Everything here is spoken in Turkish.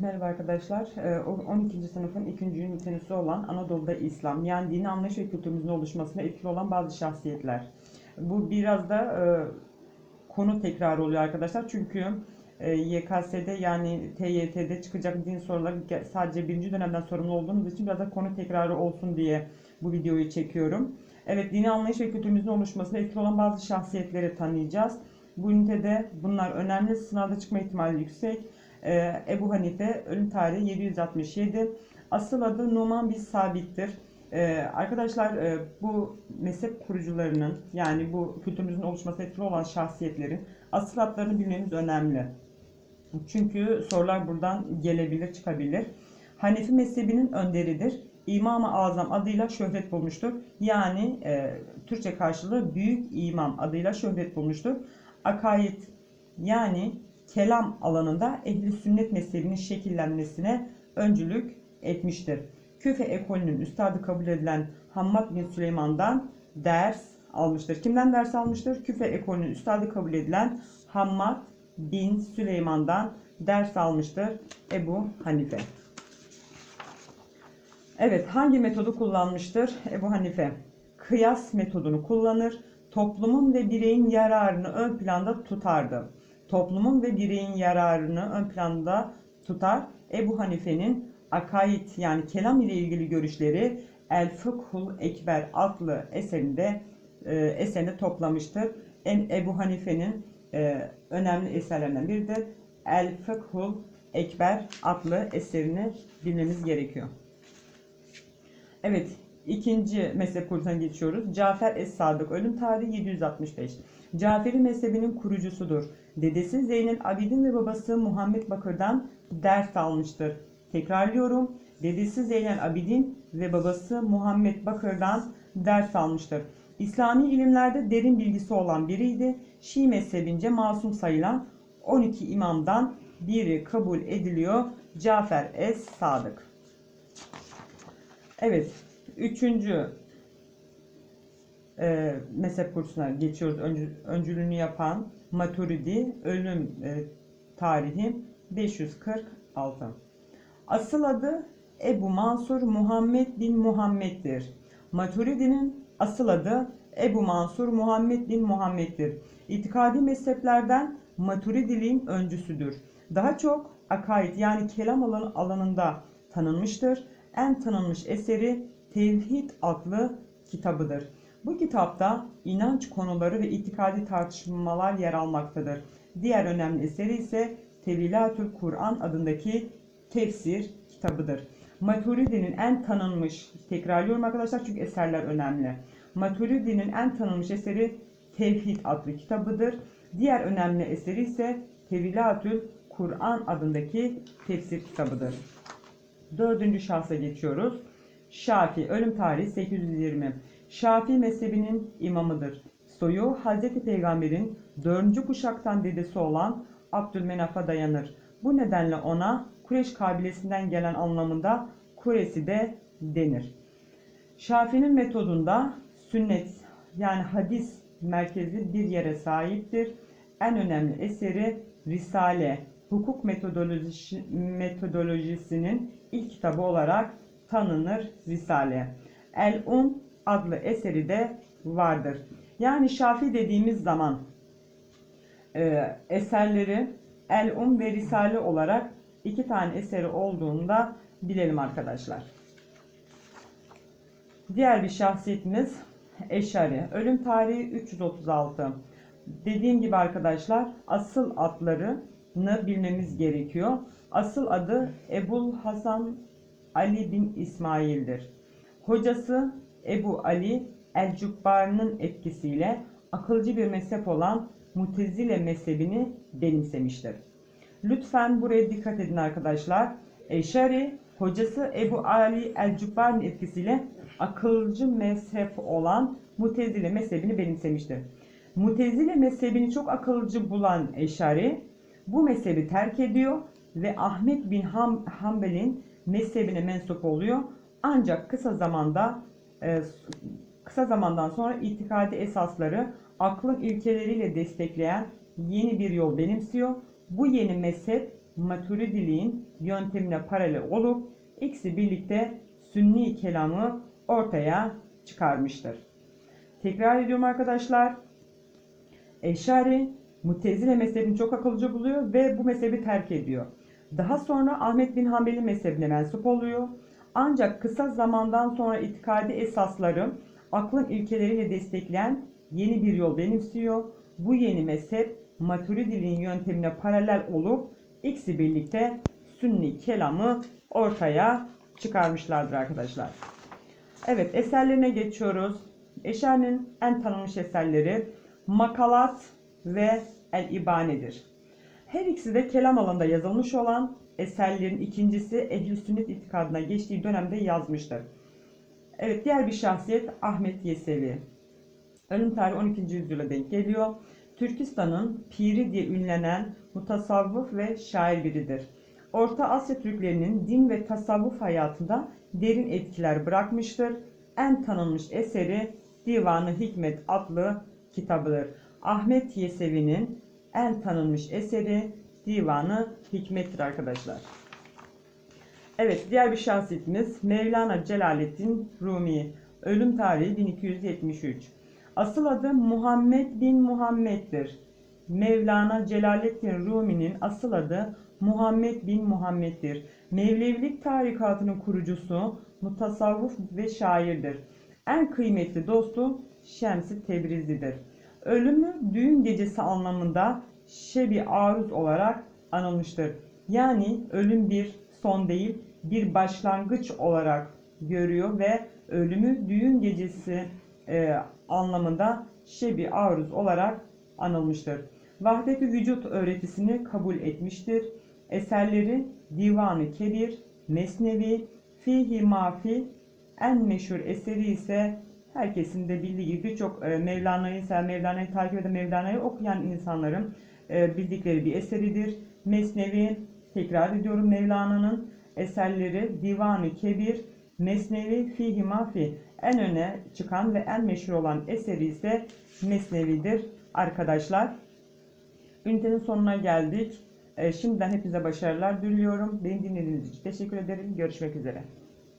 Merhaba arkadaşlar. Ee, o 12. sınıfın 2. ünitesi olan Anadolu'da İslam, yani dini anlayış ve kültürümüzün oluşmasına etkili olan bazı şahsiyetler. Bu biraz da e, konu tekrarı oluyor arkadaşlar. Çünkü e, YKS'de yani TYT'de çıkacak din soruları sadece birinci dönemden sorumlu olduğumuz için biraz da konu tekrarı olsun diye bu videoyu çekiyorum. Evet, dini anlayış ve kültürümüzün oluşmasına etkili olan bazı şahsiyetleri tanıyacağız. Bu ünitede bunlar önemli, sınavda çıkma ihtimali yüksek. Ee, Ebu Hanife ölüm tarihi 767. Asıl adı Numan bin Sabit'tir. Ee, arkadaşlar e, bu mezhep kurucularının yani bu kültürümüzün oluşmasına etkili olan şahsiyetlerin asıl adlarını bilmemiz önemli. Çünkü sorular buradan gelebilir, çıkabilir. Hanefi mezhebinin önderidir. İmam-ı Azam adıyla şöhret bulmuştur. Yani e, Türkçe karşılığı Büyük İmam adıyla şöhret bulmuştur. Akaid yani kelam alanında ehli sünnet mezhebinin şekillenmesine öncülük etmiştir. Küfe ekolünün üstadı kabul edilen Hammad bin Süleyman'dan ders almıştır. Kimden ders almıştır? Küfe ekolünün üstadı kabul edilen Hammad bin Süleyman'dan ders almıştır Ebu Hanife. Evet, hangi metodu kullanmıştır Ebu Hanife? Kıyas metodunu kullanır, toplumun ve bireyin yararını ön planda tutardı. Toplumun ve bireyin yararını ön planda tutar. Ebu Hanife'nin akaid yani kelam ile ilgili görüşleri El Fıkhul Ekber adlı eserinde e, eserinde toplamıştır. En Ebu Hanife'nin e, önemli eserlerinden biri de El Fıkhul Ekber adlı eserini bilmemiz gerekiyor. Evet, ikinci mezhep kursuna geçiyoruz. Cafer Es-Sadık, ölüm tarihi 765. Caferi mezhebinin kurucusudur. Dedesi Zeynel Abidin ve babası Muhammed Bakır'dan ders almıştır. Tekrarlıyorum. Dedesi Zeynel Abidin ve babası Muhammed Bakır'dan ders almıştır. İslami ilimlerde derin bilgisi olan biriydi. Şii mezhebince masum sayılan 12 imamdan biri kabul ediliyor. Cafer Es-Sadık. Evet, üçüncü e, mezhep kursuna geçiyoruz. Öncü, öncülüğünü yapan Maturidi, ölüm e, tarihi 546. Asıl adı Ebu Mansur Muhammed bin Muhammed'dir. Maturidi'nin asıl adı Ebu Mansur Muhammed bin Muhammed'dir. İtikadi mezheplerden Maturidiliğin öncüsüdür. Daha çok akaid yani kelam alanı alanında tanınmıştır. En tanınmış eseri Tevhid adlı kitabıdır. Bu kitapta inanç konuları ve itikadi tartışmalar yer almaktadır. Diğer önemli eseri ise Tevilatül Kur'an adındaki tefsir kitabıdır. Maturidi'nin en tanınmış, tekrarlıyorum arkadaşlar çünkü eserler önemli. Maturidi'nin en tanınmış eseri Tevhid adlı kitabıdır. Diğer önemli eseri ise Tevilatül Kur'an adındaki tefsir kitabıdır. Dördüncü şahsa geçiyoruz. Şafi, ölüm tarihi 820. Şafi mezhebinin imamıdır. Soyu Hz. Peygamber'in dördüncü kuşaktan dedesi olan Abdülmenaf'a dayanır. Bu nedenle ona Kureş kabilesinden gelen anlamında Kuresi de denir. Şafi'nin metodunda sünnet yani hadis merkezi bir yere sahiptir. En önemli eseri Risale, hukuk metodolojisi, metodolojisinin ilk kitabı olarak tanınır Risale. El-Um adlı eseri de vardır. Yani Şafi dediğimiz zaman e, eserleri El-Um ve Risale olarak iki tane eseri olduğunda bilelim arkadaşlar. Diğer bir şahsiyetimiz Eşari. Ölüm tarihi 336. Dediğim gibi arkadaşlar asıl adlarını bilmemiz gerekiyor. Asıl adı Ebul Hasan Ali bin İsmail'dir. Hocası Ebu Ali El-Cubbari'nin etkisiyle akılcı bir mezhep olan Mutezile mezhebini benimsemiştir. Lütfen buraya dikkat edin arkadaşlar. Eşari hocası Ebu Ali El-Cubbari'nin etkisiyle akılcı mezhep olan Mutezile mezhebini benimsemiştir. Mutezile mezhebini çok akılcı bulan Eşari bu mezhebi terk ediyor ve Ahmet bin Ham Hanbel'in mezhebine mensup oluyor. Ancak kısa zamanda e, kısa zamandan sonra itikadi esasları aklın ilkeleriyle destekleyen yeni bir yol benimsiyor. Bu yeni mezhep Maturidiliğin yöntemine paralel olup ikisi birlikte sünni kelamı ortaya çıkarmıştır. Tekrar ediyorum arkadaşlar. Eşari Mutezile mezhebini çok akılcı buluyor ve bu mezhebi terk ediyor. Daha sonra Ahmet bin Hanbel'in mezhebine mensup oluyor. Ancak kısa zamandan sonra itikadi esasları aklın ilkeleriyle destekleyen yeni bir yol benimsiyor. Bu yeni mezhep Maturidiliğin yöntemine paralel olup ikisi birlikte sünni kelamı ortaya çıkarmışlardır arkadaşlar. Evet eserlerine geçiyoruz. Eşer'in en tanınmış eserleri Makalat ve El İbane'dir. Her ikisi de kelam alanında yazılmış olan eserlerin ikincisi Ehl-i Sünnet itikadına geçtiği dönemde yazmıştır. Evet diğer bir şahsiyet Ahmet Yesevi. Ölüm tarihi 12. yüzyıla denk geliyor. Türkistan'ın piri diye ünlenen mutasavvıf ve şair biridir. Orta Asya Türklerinin din ve tasavvuf hayatında derin etkiler bırakmıştır. En tanınmış eseri Divanı Hikmet adlı kitabıdır. Ahmet Yesevi'nin en tanınmış eseri Divanı Hikmet'tir arkadaşlar. Evet diğer bir şahsiyetimiz Mevlana Celaleddin Rumi. Ölüm tarihi 1273. Asıl adı Muhammed bin Muhammed'dir. Mevlana Celaleddin Rumi'nin asıl adı Muhammed bin Muhammed'dir. Mevlevilik tarikatının kurucusu, mutasavvuf ve şairdir. En kıymetli dostu Şems-i Tebrizi'dir. Ölümü düğün gecesi anlamında şebi aruz olarak anılmıştır. Yani ölüm bir son değil, bir başlangıç olarak görüyor ve ölümü düğün gecesi e, anlamında şebi aruz olarak anılmıştır. Vahdet-i vücut öğretisini kabul etmiştir. Eserleri Divanı Kebir, Mesnevi, Fihi Mafi, en meşhur eseri ise herkesin de bildiği gibi birçok e, Mevlana'yı seven, Mevlana'yı takip eden, Mevlana'yı okuyan insanların e, bildikleri bir eseridir. Mesnevi, tekrar ediyorum Mevlana'nın eserleri Divanı Kebir, Mesnevi, Fihi Mafi en öne çıkan ve en meşhur olan eseri ise Mesnevi'dir arkadaşlar. Ünitenin sonuna geldik. E, Şimdiden hepinize başarılar diliyorum. Beni dinlediğiniz için teşekkür ederim. Görüşmek üzere.